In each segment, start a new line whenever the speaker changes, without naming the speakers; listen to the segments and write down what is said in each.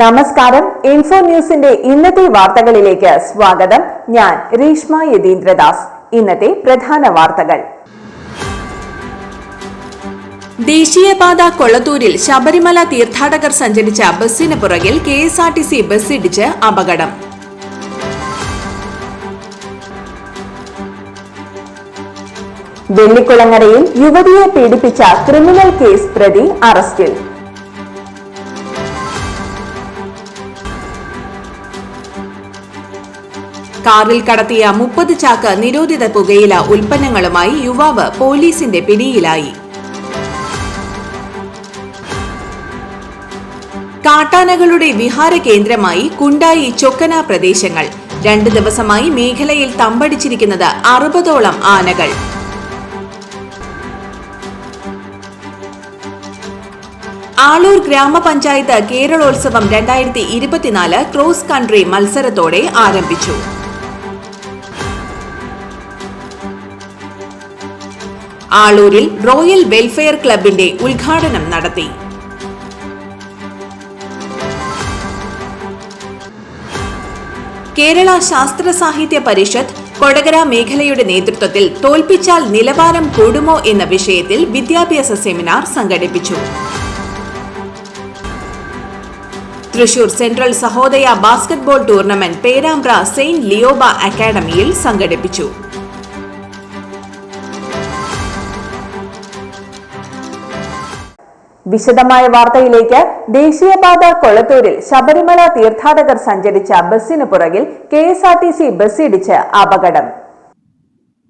നമസ്കാരം. ഇൻഫോ ന്യൂസിന്റെ ഇന്നത്തെ വാർത്തകളിലേക്ക് സ്വാഗതം. ഞാൻ രീഷ്മ യതീന്ദ്രദാസ്. ഇന്നത്തെ പ്രധാന വാർത്തകൾ.
ദേശീയപാത കൊളത്തൂരിൽ ശബരിമല തീർത്ഥാടകർ സഞ്ചരിച്ച ബസ്സിന് പുറകിൽ K S R T C bus ഇടിച്ച് അപകടം.
വെള്ളിക്കുളങ്ങരയിൽ യുവതിയെ പീഡിപ്പിച്ച ക്രിമിനൽ കേസ് പ്രതി അറസ്റ്റിൽ.
കാറിൽ കടത്തിയ മുപ്പത് ചാക്ക് നിരോധിത പുകയില ഉൽപ്പന്നങ്ങളുമായി യുവാവ് പോലീസിന്റെ പിടിയിലായി. കാട്ടാനകളുടെ വിഹാര കേന്ദ്രമായി കുണ്ടായി ചൊക്കന പ്രദേശങ്ങൾ. രണ്ടു ദിവസമായി മേഖലയിൽ തമ്പടിച്ചിരിക്കുന്നത് അറുപതോളം ആനകൾ. ആളൂർ ഗ്രാമപഞ്ചായത്ത് കേരളോത്സവം രണ്ടായിരത്തി ഇരുപത്തിനാല് ക്രോസ് കൺട്രി മത്സരത്തോടെ ആരംഭിച്ചു. ആളൂരിൽ റോയൽ വെൽഫെയർ ക്ലബിന്റെ ഉദ്ഘാടനം നടത്തി. കേരള ശാസ്ത്ര സാഹിത്യ പരിഷത്ത് കൊടകര മേഖലയുടെ നേതൃത്വത്തിൽ തോൽപ്പിച്ചാൽ നിലവാരം കൂടുമോ എന്ന വിഷയത്തിൽ വിദ്യാഭ്യാസ സെമിനാർ സംഘടിപ്പിച്ചു. Thrissur central Sahodaya basketball tournament Perambra saint Lioba അക്കാദമിയിൽ സംഘടിപ്പിച്ചു.
വിശദമായ വാർത്തയിലേക്ക് ദേശീയപാത കൊളത്തൂരിൽ ശബരിമല തീർത്ഥാടകർ സഞ്ചരിച്ച ബസ്സിന് പുറകിൽ K S R T C bus ഇടിച്ച് അപകടം.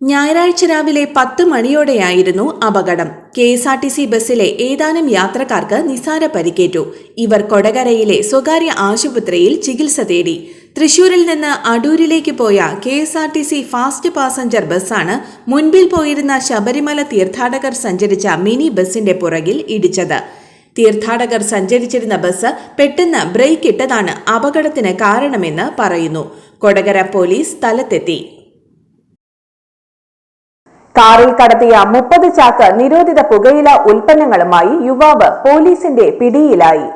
ഞായറാഴ്ച രാവിലെ പത്ത് മണിയോടെയായിരുന്നു അപകടം. K S R T C ബസ്സിലെ ഏതാനും യാത്രക്കാർക്ക് നിസാര പരിക്കേറ്റു. ഇവർ കൊടകരയിലെ സ്വകാര്യ ആശുപത്രിയിൽ ചികിത്സ തേടി. തൃശൂരിൽ നിന്ന് അടൂരിലേക്ക് പോയ K S R T C fast passenger ബസ്സാണ് മുൻപിൽ പോയിരുന്ന ശബരിമല തീർത്ഥാടകർ സഞ്ചരിച്ച മിനി ബസിന്റെ പുറകിൽ ഇടിച്ചത്. തീർത്ഥാടകർ സഞ്ചരിച്ചിരുന്ന ബസ് പെട്ടെന്ന് ബ്രേക്ക് ഇട്ടതാണ് അപകടത്തിന് കാരണമെന്ന് പറയുന്നു. കൊടകര പോലീസ് സ്ഥലത്തെത്തി.
കാറിൽ കടത്തിയ മുപ്പത് ചാക്ക് നിരോധിത പുകയില ഉൽപ്പന്നങ്ങളുമായി യുവാവ് പോലീസിന്റെ പിടിയിലായി.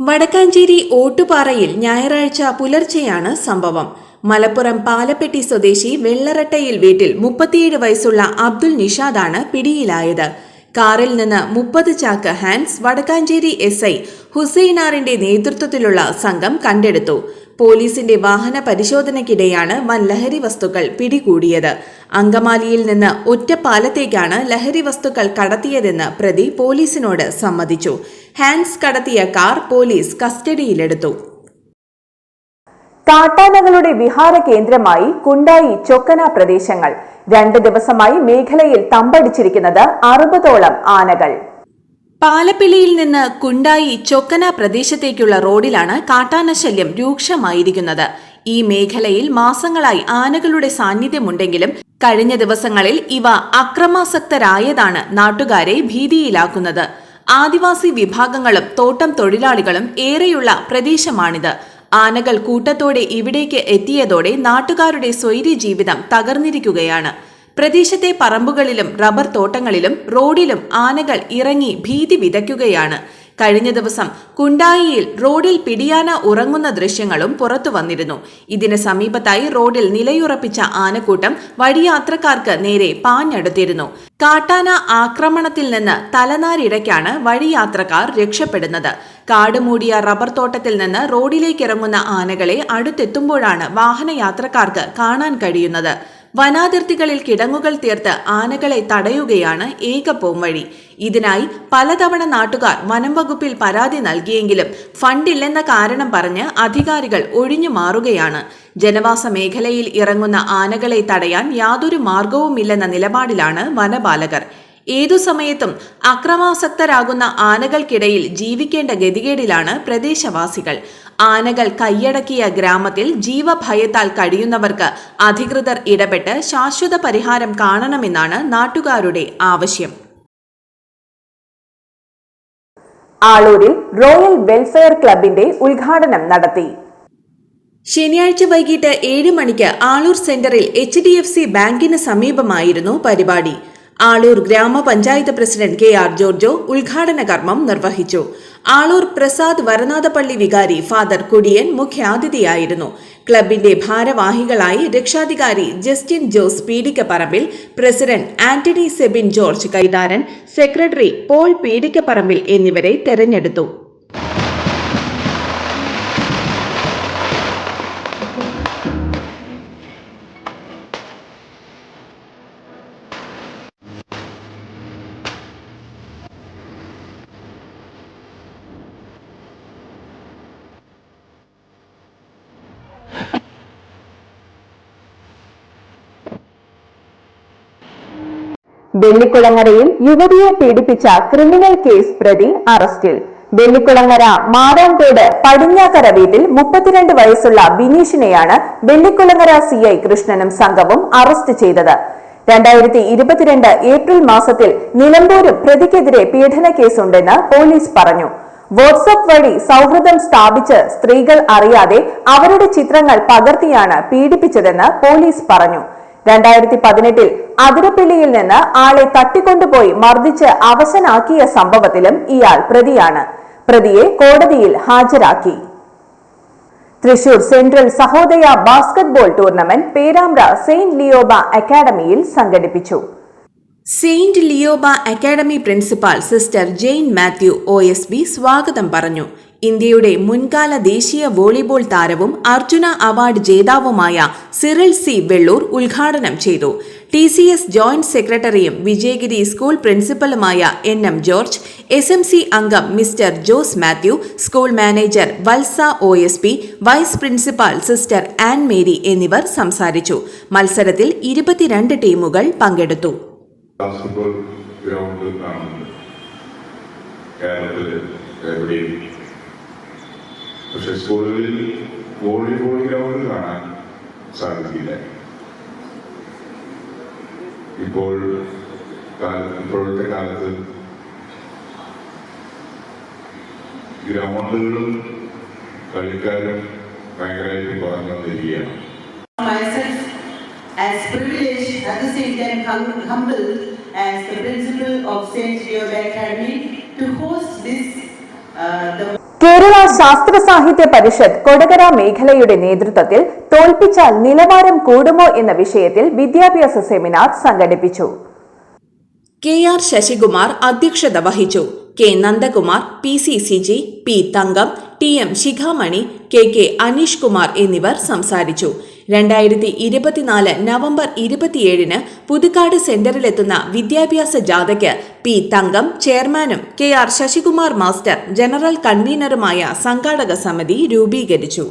വടക്കാഞ്ചേരി ഓട്ടുപാറയിൽ ഞായറാഴ്ച പുലർച്ചെയാണ് സംഭവം. മലപ്പുറം പാലപ്പെട്ടി സ്വദേശി വെള്ളരട്ടയിൽ വീട്ടിൽ മുപ്പത്തിയേഴ് വയസ്സുള്ള അബ്ദുൽ നിഷാദാണ് പിടിയിലായത്. കാറിൽ നിന്ന് മുപ്പത് ചാക്ക് ഹാൻസ് വടക്കാഞ്ചേരി എസ് ഐ ഹുസൈനാറിന്റെ നേതൃത്വത്തിലുള്ള സംഘം കണ്ടെടുത്തു. പോലീസിന്റെ വാഹന പരിശോധനയ്ക്കിടെയാണ് വൻ ലഹരി വസ്തുക്കൾ പിടികൂടിയത്. അങ്കമാലിയിൽ നിന്ന് ഒറ്റപ്പാലത്തേക്കാണ് ലഹരി വസ്തുക്കൾ കടത്തിയതെന്ന് പ്രതി പോലീസിനോട് സമ്മതിച്ചു. ഹാൻഡ്സ് കടത്തിയ കാർ പോലീസ് കസ്റ്റഡിയിലെടുത്തു.
കാട്ടാനകളുടെ വിഹാര കേന്ദ്രമായി കുണ്ടായി ചൊക്കന പ്രദേശങ്ങൾ. രണ്ട് ദിവസമായി മേഖലയിൽ തമ്പടിച്ചിരിക്കുന്നത് അറുപതോളം ആനകൾ.
പാലപ്പിള്ളിയിൽ നിന്ന് കുണ്ടായി ചൊക്കന പ്രദേശത്തേക്കുള്ള റോഡിലാണ് കാട്ടാന ശല്യം രൂക്ഷമായിരിക്കുന്നത്. ഈ മേഖലയിൽ മാസങ്ങളായി ആനകളുടെ സാന്നിധ്യമുണ്ടെങ്കിലും കഴിഞ്ഞ ദിവസങ്ങളിൽ ഇവ അക്രമാസക്തരായതാണ് നാട്ടുകാരെ ഭീതിയിലാക്കുന്നത്. ആദിവാസി വിഭാഗങ്ങളും തോട്ടം തൊഴിലാളികളും ഏറെയുള്ള പ്രദേശമാണിത്. ആനകൾ കൂട്ടത്തോടെ ഇവിടേക്ക് എത്തിയതോടെ നാട്ടുകാരുടെ സ്വൈര്യ ജീവിതം തകർന്നിരിക്കുകയാണ്. പ്രദേശത്തെ പറമ്പുകളിലും റബ്ബർ തോട്ടങ്ങളിലും റോഡിലും ആനകൾ ഇറങ്ങി ഭീതി വിതയ്ക്കുകയാണ്. കഴിഞ്ഞ ദിവസം കുണ്ടായിയിൽ റോഡിൽ പിടിയാന ഉറങ്ങുന്ന ദൃശ്യങ്ങളും പുറത്തു വന്നിരുന്നു. ഇതിന് സമീപത്തായി റോഡിൽ നിലയുറപ്പിച്ച ആനക്കൂട്ടം വഴിയാത്രക്കാർക്ക് നേരെ പാഞ്ഞെടുത്തിരുന്നു. കാട്ടാന ആക്രമണത്തിൽ നിന്ന് തലനാരിടയ്ക്കാണ് വഴിയാത്രക്കാർ രക്ഷപ്പെടുന്നത്. കാടുമൂടിയ റബ്ബർ തോട്ടത്തിൽ നിന്ന് റോഡിലേക്ക് ഇറങ്ങുന്ന ആനകളെ അടുത്തെത്തുമ്പോഴാണ് വാഹനയാത്രക്കാർക്ക് കാണാൻ കഴിയുന്നത്. വനാതിർത്തികളിൽ കിടങ്ങുകൾ തീർത്ത് ആനകളെ തടയുകയാണ് ഏക പോംവഴി. ഇതിനായി പലതവണ നാട്ടുകാർ വനംവകുപ്പിൽ പരാതി നൽകിയെങ്കിലും ഫണ്ടില്ലെന്ന കാരണം പറഞ്ഞ് അധികാരികൾ ഒഴിഞ്ഞു മാറുകയാണ്. ജനവാസ മേഖലയിൽ ഇറങ്ങുന്ന ആനകളെ തടയാൻ യാതൊരു മാർഗവുമില്ലെന്ന നിലപാടിലാണ് വനപാലകർ. ഏതു സമയത്തും അക്രമാസക്തരാകുന്ന ആനകൾക്കിടയിൽ ജീവിക്കേണ്ട ഗതികേടിലാണ് പ്രദേശവാസികൾ. ആനകൾ കൈയടക്കിയ ഗ്രാമത്തിൽ ജീവഭയത്താൽ കഴിയുന്നവർക്ക് അധികൃതർ ഇടപെട്ട് ശാശ്വത പരിഹാരം കാണണമെന്നാണ് നാട്ടുകാരുടെ ആവശ്യം.
ആളൂരിൽ റോയൽ വെൽഫെയർ ക്ലബിന്റെ ഉദ്ഘാടനം നടത്തി.
ശനിയാഴ്ച വൈകിട്ട് ഏഴ് മണിക്ക് ആളൂർ സെന്ററിൽ എച്ച് ഡി എഫ് സി ബാങ്കിന് സമീപമായിരുന്നു പരിപാടി. ആളൂർ ഗ്രാമപഞ്ചായത്ത് പ്രസിഡന്റ് കെ ആർ ജോർജോ ഉദ്ഘാടന കർമ്മം നിർവഹിച്ചു. ആളൂർ പ്രസാദ് വരനാഥപള്ളി വികാരി ഫാദർ കുടിയൻ മുഖ്യാതിഥിയായിരുന്നു. ക്ലബിന്റെ ഭാരവാഹികളായി രക്ഷാധികാരി Justin Jose Peedikaparambil president Antony Sebin George Kaitharan secretary Paul Peedikaparambil എന്നിവരെ തെരഞ്ഞെടുത്തു.
വെള്ളിക്കുളങ്ങരയിൽ യുവതിയെ പീഡിപ്പിച്ച ക്രിമിനൽ കേസ് പ്രതി അറസ്റ്റിൽ. വെള്ളിക്കുളങ്ങര മാറാങ്കോട് പടിഞ്ഞാക്കര വീട്ടിൽ മുപ്പത്തിരണ്ട് വയസ്സുള്ള ബിനീഷിനെയാണ് വെള്ളിക്കുളങ്ങര സി ഐ കൃഷ്ണനും സംഘവും അറസ്റ്റ് ചെയ്തത്. രണ്ടായിരത്തി ഇരുപത്തിരണ്ട് ഏപ്രിൽ മാസത്തിൽ നിലമ്പൂരും പ്രതിക്കെതിരെ പീഡന കേസുണ്ടെന്ന് പോലീസ് പറഞ്ഞു. വാട്സ്ആപ്പ് വഴി സൗഹൃദം സ്ഥാപിച്ച് സ്ത്രീകൾ അറിയാതെ അവരുടെ ചിത്രങ്ങൾ പകർത്തിയാണ് പീഡിപ്പിച്ചതെന്ന് പോലീസ് പറഞ്ഞു. രണ്ടായിരത്തി പതിനെട്ടിൽ അതിരപ്പിള്ളിയിൽ നിന്ന് ആളെ തട്ടിക്കൊണ്ടുപോയി മർദ്ദിച്ച് അവസനാക്കിയ സംഭവത്തിലും ഇയാൾ പ്രതിയാണ്. പ്രതിയെ കോടതിയിൽ ഹാജരാക്കി. Thrissur central Sahodaya basketball tournament Perambra saint Lioba അക്കാദമിയിൽ സംഘടിപ്പിച്ചു.
Saint Lioba academy principal sister Jane Mathew O S B സ്വാഗതം പറഞ്ഞു. ഇന്ത്യയുടെ മുൻകാല ദേശീയ വോളിബോൾ താരവും അർജുന അവാർഡ് ജേതാവുമായ സിറിൽ സി വെള്ളൂർ ഉദ്ഘാടനം ചെയ്തു. ടി സി എസ് ജോയിന്റ് സെക്രട്ടറിയും Vijayagiri school പ്രിൻസിപ്പലുമായ N M George S M C അംഗം mister Jose Mathew school manager Valsa O S P vice principal sister Ann Mary എന്നിവർ സംസാരിച്ചു. മത്സരത്തിൽ ഇരുപത്തിരണ്ട് ടീമുകൾ പങ്കെടുത്തു.
എവിടെയും പക്ഷെ സ്കൂളുകളിൽ വോളിബോൾ ഗ്രൗണ്ട് കാണാൻ സാധിക്കില്ല ഇപ്പോൾ കാല- ഇപ്പോഴത്തെ കാലത്ത് ഗ്രൗണ്ടുകളും കളിക്കാരും ഭയങ്കരമായിട്ട് കുറഞ്ഞു വന്നിരിക്കുകയാണ്
myself as privileged, at the same time hum- humbled as the principal of St. Leo Academy to host this, uh, the
Kerala ശാസ്ത്ര സാഹിത്യ പരിഷത്ത് കൊടകര മേഖലയുടെ നേതൃത്വത്തിൽ തോൽപ്പിച്ചാൽ നിലവാരം കൂടുമോ എന്ന വിഷയത്തിൽ വിദ്യാഭ്യാസ സെമിനാർ സംഘടിപ്പിച്ചു.
കെ ആർ ശശികുമാർ അധ്യക്ഷത വഹിച്ചു. K Nandakumar P C Siji P Thankam T M Sikhamani K K Aneesh Kumar എന്നിവർ സംസാരിച്ചു. രണ്ടായിരത്തി ഇരുപത്തിനാല് നവംബർ ഇരുപത്തിയേഴിന് പുതുക്കാട് സെന്ററിലെത്തുന്ന വിദ്യാഭ്യാസ ജാഥയ്ക്ക് പി തങ്കം ചെയർമാനും K R Sasikumar master general കൺവീനറുമായ സംഘാടക സമിതി രൂപീകരിച്ചു.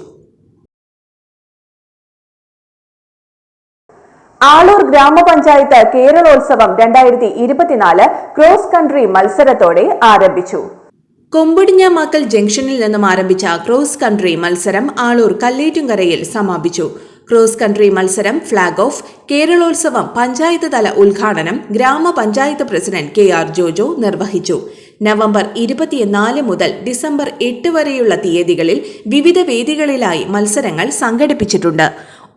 ആളൂർ ഗ്രാമപഞ്ചായത്ത് കേരളോത്സവം രണ്ടായിരത്തി ഇരുപത്തിനാല് ക്രോസ് കൺട്രി മത്സരത്തോടെ ആരംഭിച്ചു.
കൊമ്പുടിഞ്ഞാമാക്കൽ ജംഗ്ഷനിൽ നിന്നും ആരംഭിച്ച ക്രോസ് കൺട്രി മത്സരം ആളൂർ കല്ലേറ്റുംകരയിൽ സമാപിച്ചു. ക്രോസ് കൺട്രി മത്സരം ഫ്ളാഗ് ഓഫ് കേരളോത്സവം പഞ്ചായത്ത് തല ഉദ്ഘാടനം ഗ്രാമപഞ്ചായത്ത് പ്രസിഡന്റ് കെ ആർ ജോജോ നിർവഹിച്ചു. നവംബർ ഇരുപത്തിനാല് മുതൽ ഡിസംബർ എട്ട് വരെയുള്ള തീയതികളിൽ വിവിധ വേദികളിലായി മത്സരങ്ങൾ സംഘടിപ്പിച്ചിട്ടുണ്ട്.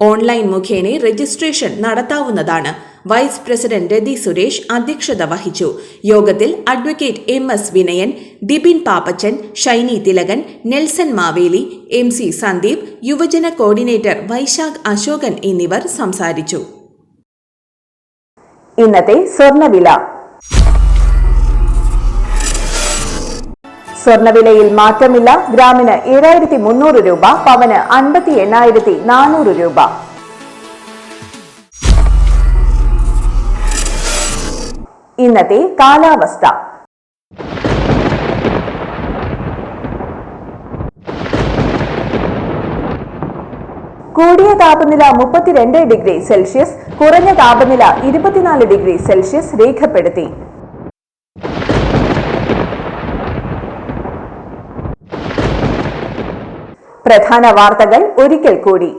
ഓൺലൈൻ മുഖേന രജിസ്ട്രേഷൻ നടത്താവുന്നതാണ്. വൈസ് പ്രസിഡന്റ് രതി സുരേഷ് അധ്യക്ഷത വഹിച്ചു. യോഗത്തിൽ advocate M S Vinayan Dibin Pappachan Shiny Thilakan Nelson Maveli M C Sandeep യുവജന കോർഡിനേറ്റർ വൈശാഖ് അശോകൻ എന്നിവർ സംസാരിച്ചു.
ഇന്നത്തെ സ്വർണവില സ്വർണവിലയിൽ മാറ്റമില്ല. ഗ്രാമിന് ഏഴായിരത്തി മുന്നൂറ് രൂപ പവന് അൻപത്തി എണ്ണായിരത്തി നാനൂറ് രൂപ. ഇന്നത്തെ കാലാവസ്ഥ. കൂടിയ താപനില മുപ്പത്തിരണ്ട് ഡിഗ്രി സെൽഷ്യസ് കുറഞ്ഞ താപനില ഇരുപത്തിനാല് ഡിഗ്രി സെൽഷ്യസ് രേഖപ്പെടുത്തി. പ്രധാന വാർത്തകൾ ഒരിക്കൽ കൂടി.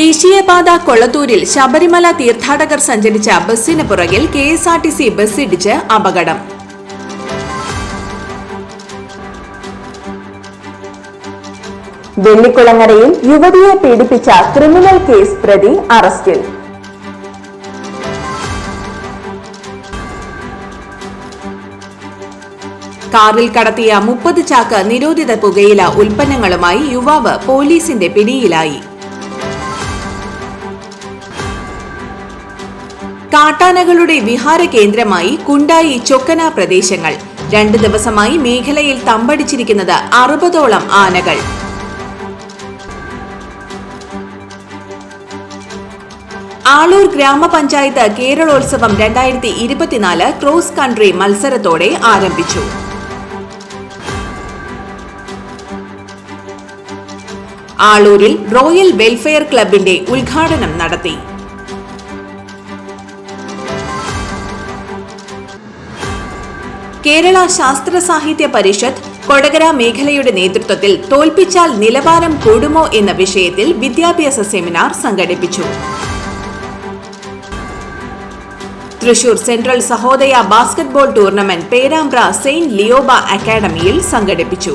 ദേശീയപാത കൊളത്തൂരിൽ ശബരിമല തീർത്ഥാടകർ സഞ്ചരിച്ച ബസ്സിന് പുറകിൽ K S R T C bus ഇടിച്ച് അപകടം.
വെള്ളിക്കുളങ്ങരയിൽ യുവതിയെ പീഡിപ്പിച്ച ക്രിമിനൽ കേസ് പ്രതി അറസ്റ്റിൽ.
കാറിൽ കടത്തിയ മുപ്പത് ചാക്ക് നിരോധിത പുകയില ഉൽപ്പന്നങ്ങളുമായി യുവാവ് പോലീസിന്റെ പിടിയിലായി. കാട്ടാനകളുടെ വിഹാര കേന്ദ്രമായി കുണ്ടായി ചൊക്കന പ്രദേശങ്ങൾ. രണ്ടു ദിവസമായി മേഖലയിൽ തമ്പടിച്ചിരിക്കുന്നത് അറുപതോളം ആനകൾ. ആളൂർ ഗ്രാമപഞ്ചായത്ത് കേരളോത്സവം രണ്ടായിരത്തി ഇരുപത്തിനാല് ക്രോസ് കൺട്രി മത്സരത്തോടെ ആരംഭിച്ചു. ആളൂരിൽ റോയൽ വെൽഫെയർ ക്ലബിന്റെ ഉദ്ഘാടനം നടത്തി. കേരള ശാസ്ത്ര സാഹിത്യ പരിഷത്ത് കൊടകര മേഖലയുടെ നേതൃത്വത്തിൽ തോൽപ്പിച്ചാൽ നിലവാരം കൂടുമോ എന്ന വിഷയത്തിൽ വിദ്യാഭ്യാസ സെമിനാർ സംഘടിപ്പിച്ചു. Thrissur central Sahodaya basketball tournament Perambra saint Lioba അക്കാദമിയിൽ സംഘടിപ്പിച്ചു.